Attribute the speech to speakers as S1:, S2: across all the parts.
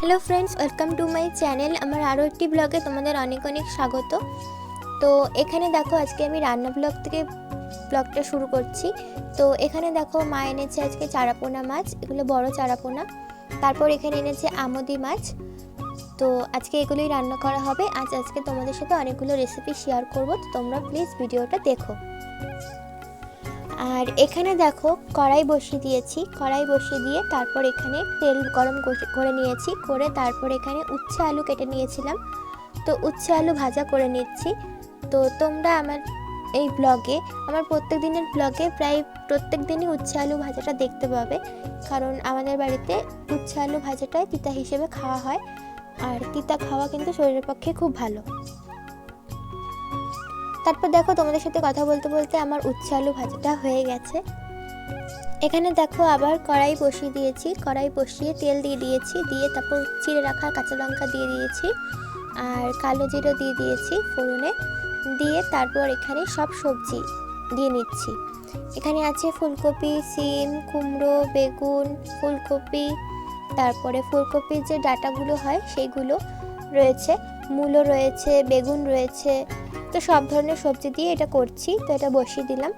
S1: Hello friends welcome to my channel আমার আরও একটি ব্লগে তোমাদের অনেক অনেক স্বাগত। তো এখানে দেখো আজকে আমি রান্না ব্লগ থেকে ব্লগটা শুরু করছি। তো এখানে দেখো মা এনেছে আজকে চারাপোনা মাছ, এগুলো বড় চারাপোনা। তারপর এখানে এনেছে আমদি মাছ। তো আজকে এগুলোই রান্না করা হবে। আজ আজকে তোমাদের সাথে অনেকগুলো রেসিপি শেয়ার করব। তো তোমরা প্লিজ ভিডিওটা দেখো। আর এখানে দেখো কড়াই বসিয়ে দিয়েছি। কড়াই বসিয়ে দিয়ে তারপর এখানে তেল গরম কর- নিয়েছি। করে তারপর এখানে উচ্ছে আলু কেটে নিয়েছিলাম। তো উচ্ছে আলু ভাজা করে নিচ্ছি। তো তোমরা আমার এই ব্লগে আমার প্রত্যেক দিনের ব্লগে প্রায় প্রত্যেক দিনই উচ্ছে আলু ভাজাটা দেখতে পাবে। কারণ আমাদের বাড়িতে উচ্ছে আলু ভাজাটাই তিতা হিসেবে খাওয়া হয়। আর তিতা খাওয়া কিন্তু শরীরের পক্ষে খুব ভালো। তারপর দেখো তোমাদের সাথে কথা বলতে বলতে আমার উচ্ছে আলু ভাজাটা হয়ে গেছে। এখানে দেখো আবার কড়াই বসিয়ে দিয়েছি, কড়াই বসিয়ে তেল দিয়ে দিয়েছি, দিয়ে তারপর চিড়ে রাখা কাঁচা লঙ্কা দিয়ে দিয়েছি আর কালো জিরে দিয়ে দিয়েছি ফোড়নে। দিয়ে তারপর এখানে সব সবজি দিয়ে নিচ্ছি। এখানে আছে ফুলকপি, সিম, কুমড়ো, বেগুন, ফুলকপি, তারপরে ফুলকপির যে ডাটাগুলো হয়, সেইগুলো রয়েছে। মূলো রয়েছে, বেগুন রয়েছে, তো সব ধরনের সবজি দিয়ে এটা করছি, তো এটা বসিয়ে দিলাম।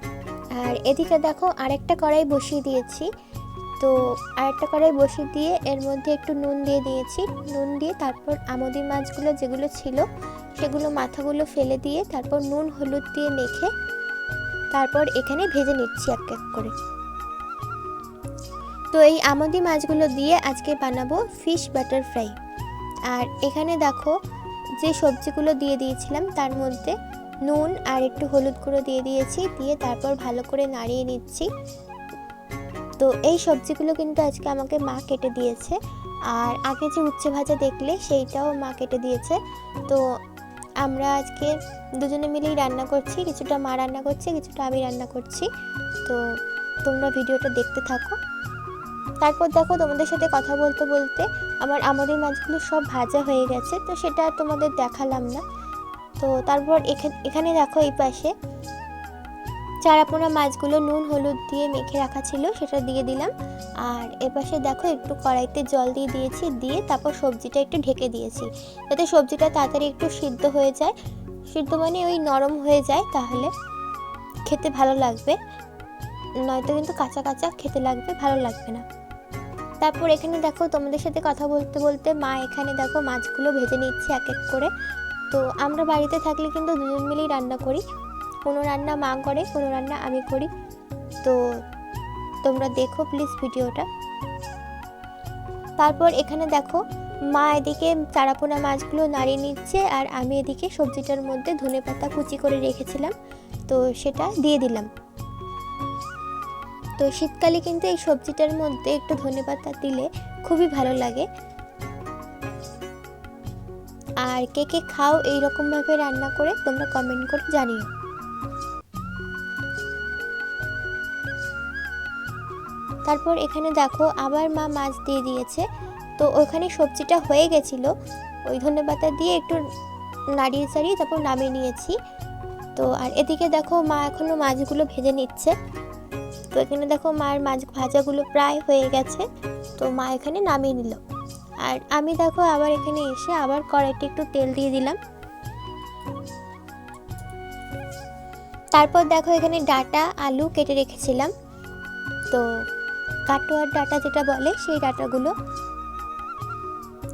S1: আর এদিকে দেখো আরেকটা কড়াই বসিয়ে দিয়েছি, তো আরেকটা কড়াই বসিয়ে দিয়ে এর মধ্যে একটু নুন দিয়ে দিয়েছি। নুন দিয়ে তারপর আমদি মাছগুলো যেগুলো ছিল, সেগুলো মাথাগুলো ফেলে দিয়ে তারপর নুন, হলুদ দিয়ে মেখে তারপর এখানে ভেজে নিচ্ছি এক এক করে। তো এই আমদি মাছগুলো দিয়ে আজকে বানাবো ফিশ বাটার ফ্রাই আর এখানে দেখো যে সবজিগুলো দিয়ে দিয়েছিলাম তার মধ্যে নুন আর একটু হলুদ গুঁড়ো দিয়ে দিয়েছি, দিয়ে তারপর ভালো করে নাড়িয়ে নিচ্ছি। তো এই সবজিগুলো কিন্তু আজকে আমাকে মা কেটে দিয়েছে। আর আগে যে উচ্ছে ভাজা দেখলে সেইটাও মা কেটে দিয়েছে। তো আমরা আজকে দুজনে মিলেই রান্না করছি, কিছুটা মা রান্না করছে, কিছুটা আমি রান্না করছি। তো তোমরা ভিডিওটা দেখতে থাকো। তারপর দেখো তোমাদের সাথে কথা বলতে বলতে আমার আমাদের মাছগুলো সব ভাজা হয়ে গেছে, তো সেটা তোমাদের দেখালাম না। তো তারপর এখানে এখানে দেখো এই পাশে চারাপোনা মাছগুলো নুন, হলুদ দিয়ে মেখে রাখা ছিল, সেটা দিয়ে দিলাম। আর এপাশে দেখো একটু কড়াইতে জল দিয়ে দিয়েছি, দিয়ে তারপর সবজিটা একটু ঢেকে দিয়েছি। যাতে সবজিটা তাড়াতাড়ি একটু সিদ্ধ হয়ে যায়। সিদ্ধ মানে ওই নরম হয়ে যায়, তাহলে খেতে ভালো লাগবে। নয়তো কিন্তু কাঁচা কাঁচা খেতে লাগবে, ভালো লাগবে না। তারপর এখানে দেখো তোমাদের সাথে কথা বলতে বলতে মা এখানে দেখো মাছগুলো ভেজে নিচ্ছে এক এক করে। তো আমরা বাড়িতে থাকলে কিন্তু দুজন মিলেই রান্না করি। কোনো রান্না মা করে, কোনো রান্না আমি করি। তো তোমরা দেখো প্লিজ ভিডিওটা। তারপর এখানে দেখো মা এদিকে চারাপোনা মাছগুলো নাড়িয়ে নিচ্ছে আর আমি এদিকে সবজিটার মধ্যে ধনে পাতা কুচি করে রেখেছিলাম। তো সেটা দিয়ে দিলাম। তো শীতকালে কিন্তু এই সবজিটার মধ্যে একটু ধনেপাতা দিলে খুবই ভালো লাগে। আর কে কে খাও এই রকম ভাবে রান্না করে তোমরা কমেন্ট করে জানিও। তারপর এখানে দেখো আবার মা মাছ দিয়ে দিয়েছে। তো ওখানে সবজিটা হয়ে গেছিল। ওই ধনেপাতা দিয়ে একটু নাড়িয়ে চাড়িয়ে তারপর নামিয়ে নিয়েছি। তো আর এদিকে দেখো মা এখনও মাছগুলো ভেজে নিচ্ছে। এখানে দেখো মায়ের মাছ ভাজাগুলো প্রায় হয়ে গেছে। তো মা এখানে নামিয়ে নিল। আর আমি দেখো আবার এখানে এসে আবার কড়াইতে একটু তেল দিয়ে দিলাম। তারপর দেখো এখানে ডাটা, আলু কেটে রেখেছিলাম। তো কাটোয়ার ডাটা যেটা বলে সেই ডাটাগুলো।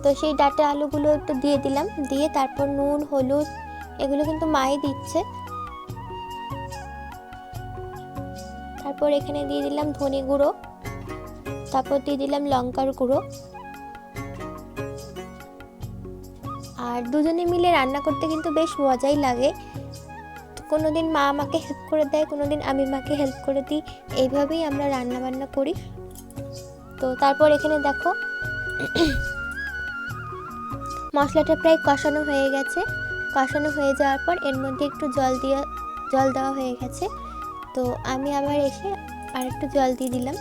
S1: তো সেই ডাটা, আলুগুলো একটু দিয়ে দিলাম। দিয়ে তারপর নুন, হলুদ, এগুলো কিন্তু মাই দিচ্ছে। তারপর এখানে দিয়ে দিলাম ধনে গুঁড়ো। তারপর দিয়ে দিলাম লঙ্কার গুঁড়ো। আর দুজনে মিলে রান্না করতে কিন্তু বেশ মজাই লাগে। কোনো দিন মা আমাকে হেল্প করে দেয় কোনো দিন আমি মাকে হেল্প করে দিই, এইভাবেই আমরা রান্না বান্না করি। তো তারপর এখানে দেখো, মশলাটা প্রায় কষানো হয়ে গেছে। কষানো হয়ে যাওয়ার পর এর মধ্যে একটু জল দিয়ে, জল দেওয়া হয়ে গেছে। তো আমি আবার এসে আর একটু জল দিয়ে দিলাম।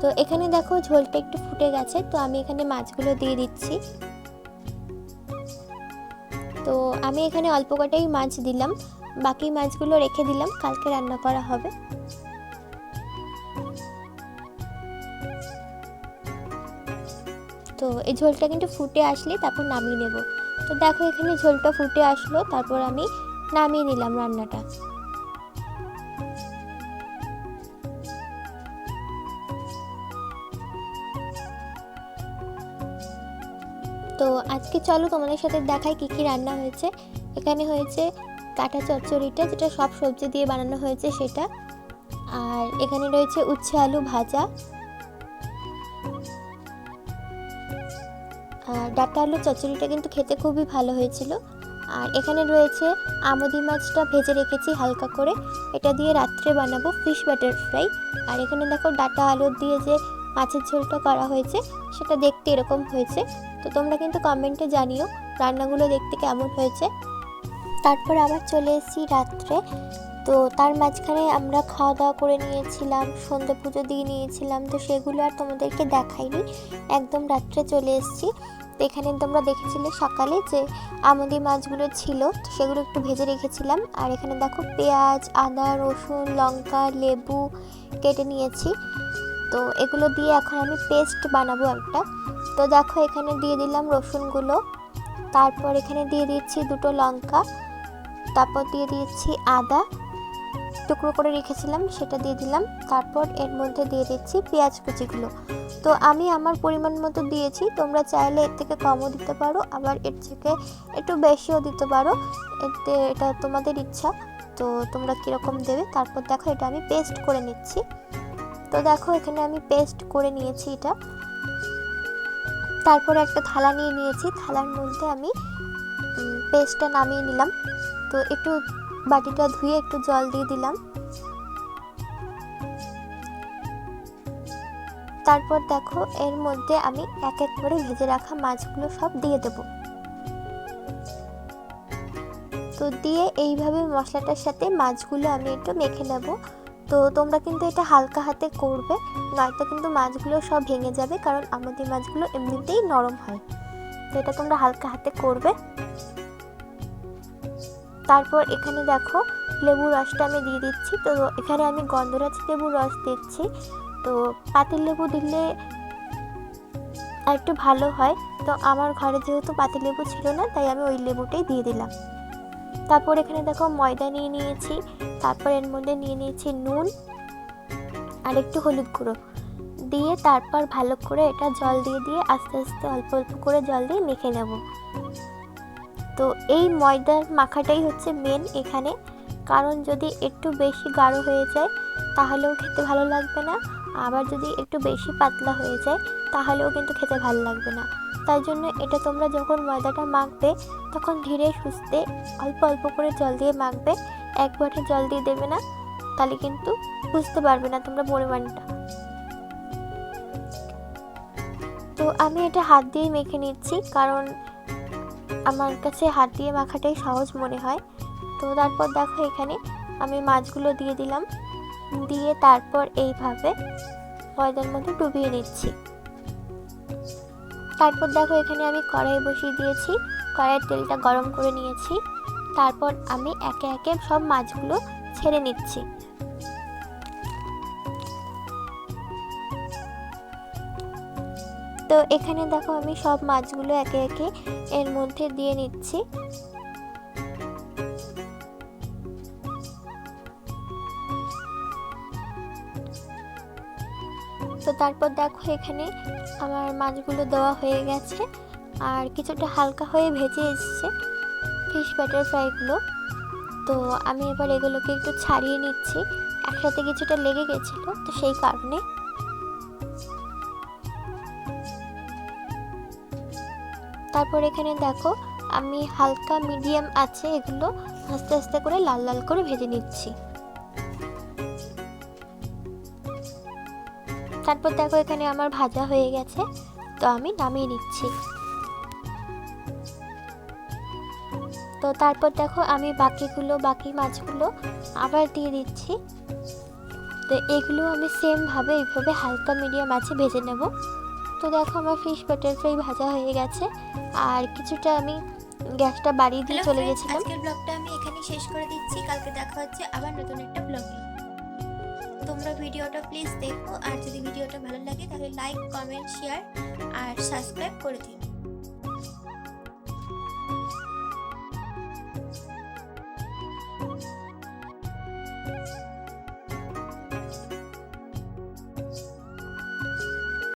S1: তো এখানে দেখো ঝোলটা একটু ফুটে গেছে, তো আমি এখানে মাছগুলো দিয়ে দিচ্ছি। তো আমি এখানে অল্প কটাই মাছ দিলাম, বাকি মাছগুলো রেখে দিলাম, কালকে রান্না করা হবে। তো এই ঝোলটা কিন্তু ফুটে আসলে তারপর নামিয়ে নেব। তো দেখো এখানে ঝোলটা ফুটে আসলো, তারপর আমি নামিয়ে নিলাম রান্নাটা। তো আজকে চলো তোমাদের সাথে দেখাই কী কী রান্না হয়েছে। এখানে হয়েছে কাঁটা চচ্চড়িটা, যেটা সব সবজি দিয়ে বানানো হয়েছে সেটা। আর এখানে রয়েছে উচ্ছে আলু ভাজা। ডাটা আলু চচ্চড়িটা কিন্তু খেতে খুবই ভালো হয়েছিল। আর এখানে রয়েছে আমদি মাছটা ভেজে রেখেছি হালকা করে। এটা দিয়ে রাত্রে বানাবো ফিশ বাটার ফ্রাই আর এখানে দেখো ডাটা আলু দিয়ে যে মাছের ঝোলটা করা হয়েছে, সেটা দেখতে এরকম হয়েছে। তো তোমরা কিন্তু কমেন্টে জানিও রান্নাগুলো দেখতে কেমন হয়েছে। তারপর আবার চলে এসেছি রাত্রে তো তার মাঝখানে আমরা খাওয়া দাওয়া করে নিয়েছিলাম সন্ধে পুজো দিয়ে নিয়েছিলাম, তো সেগুলো আর তোমাদেরকে দেখাইনি। একদম রাত্রে চলে এসেছি। তো এখানে তোমরা দেখেছিলে সকালে যে আমদি মাছগুলো ছিল সেগুলো একটু ভেজে রেখেছিলাম। আর এখানে দেখো পেঁয়াজ, আদা, রসুন, লঙ্কা, লেবু কেটে নিয়েছি। তো এগুলো দিয়ে এখন আমি পেস্ট বানাবো একটা। তো দেখো এখানে দিয়ে দিলাম রসুনগুলো। তারপর এখানে দিয়ে দিচ্ছি দুটো লঙ্কা। তারপর দিয়ে দিচ্ছি আদা। টুকরো করে রেখেছিলাম, সেটা দিয়ে দিলাম। তারপর এর মধ্যে দিয়ে দিচ্ছি পেঁয়াজ কুচিগুলো। তো আমি আমার পরিমাণ মতো দিয়েছি, তোমরা চাইলে এর থেকে কমও দিতে পারো, আবার এর থেকে একটু বেশিও দিতে পারো। এতে এটা তোমাদের ইচ্ছা, তো তোমরা কীরকম দেবে? তারপর দেখো, এটা আমি পেস্ট করে নিচ্ছি। তো দেখো, এখানে আমি পেস্ট করে নিয়েছি এটা। তারপর একটা থালা নিয়ে নিয়েছি, থালার মধ্যে আমি পেস্টটা নামিয়ে নিলাম। তো একটু বাটিটা ধুয়ে একটু জল দিয়ে দিলাম। তারপর দেখো, এর মধ্যে আমি এক এক করে ভেজে রাখা মাছগুলো সব দিয়ে দেব। তো দিয়ে এইভাবে মশলাটার সাথে মাছগুলো আমি একটু মেখে নেব। তো তোমরা কিন্তু এটা হালকা হাতে করবে, নয়তো কিন্তু মাছগুলো সব ভেঙে যাবে, কারণ আমাদের মাছগুলো এমনিতেই নরম হয়। তো এটা তোমরা হালকা হাতে করবে। তারপর এখানে দেখো লেবুর রসটা আমি দিয়ে দিচ্ছি। তো এখানে আমি গন্ধরাজ লেবুর রস দিচ্ছি। তো পাতিল লেবু দিলে একটু ভালো হয়। তো আমার ঘরে যেহেতু পাতিল লেবু ছিল না, তাই আমি ওই লেবুটাই দিয়ে দিলাম। তারপর এখানে দেখো ময়দা নিয়ে নিয়েছি। তারপর এর মধ্যে নিয়ে নিয়েছি নুন আর একটু হলুদ গুঁড়ো। দিয়ে তারপর ভালো করে এটা জল দিয়ে দিয়ে আস্তে আস্তে অল্প অল্প করে জল দিয়ে মেখে নেব। তো এই ময়দার মাখাটাই হচ্ছে মেন এখানে। কারণ যদি একটু বেশি গাঢ় হয়ে যায়, তাহলেও খেতে ভালো লাগবে না। আবার যদি একটু বেশি পাতলা হয়ে যায়, তাহলেও কিন্তু খেতে ভালো লাগবে না। তাই জন্য এটা তোমরা যখন ময়দাটা মাখবে, তখন ধীরে সুস্থে অল্প অল্প করে জল দিয়ে মাখবে। একবারে জল দিয়ে দেবে না, তাহলে কিন্তু বুঝতে পারবে না তোমরা পরিমাণটা। তো আমি এটা হাত দিয়ে মেখে নিচ্ছি, কারণ আমার কাছে হাত দিয়ে মাখাটাই সহজ মনে হয়। তো তারপর দেখো এখানে আমি মাছগুলো দিয়ে দিলাম। দিয়ে তারপর এইভাবে ময়দার মধ্যে ডুবিয়ে নিচ্ছি। তারপর দেখো এখানে আমি কড়াই বসিয়ে দিয়েছি। কড়াইয়ের তেলটা গরম করে নিয়েছি। তারপর আমি একে একে সব মাছগুলো ছেড়ে নিচ্ছি। তো এখানে দেখো আমি সব মাছগুলো একে একে এর মধ্যে দিয়ে নিচ্ছি। তো তারপর দেখো এখানে আমার মাছগুলো দেওয়া হয়ে গেছে। আর কিছুটা হালকা হয়ে ভেজে এসছে ফিশ বাটার ফ্রাইগুলো তো আমি এবার এগুলোকে একটু ছাড়িয়ে নিচ্ছি। একসাথে কিছুটা লেগে গেছিল, তো সেই কারণে তারপর এখানে দেখো, আমি হালকা মিডিয়াম আছে এগুলো, আস্তে আস্তে করে লাল লাল করে ভেজে নিচ্ছি। তারপর দেখো, এখানে আমার ভাজা হয়ে গেছে, তো আমি নামিয়ে নিচ্ছি। তো তারপর দেখো, আমি বাকিগুলো, বাকি মাছগুলো আবার দিয়ে দিচ্ছি। তো এগুলো আমি সেমভাবে এইভাবে হালকা মিডিয়াম আছে, ভেজে নেব। তো দেখো আমার ফিশ বাটার ফ্রাই ভাজা হয়ে গেছে। আর কিছুটা আমি গ্যাসটা বাড়িয়ে দিয়ে চলে গেছিলাম।
S2: আজকের ব্লগটা আমি এখানেই শেষ করে দিচ্ছি। কালকে দেখা হচ্ছে আবার নতুন একটা ব্লগে
S1: তোমরা ভিডিওটা প্লিজ দেখো আর যদি ভিডিওটা ভালো লাগে তাহলে লাইক কমেন্ট শেয়ার আর সাবস্ক্রাইব করে দিও।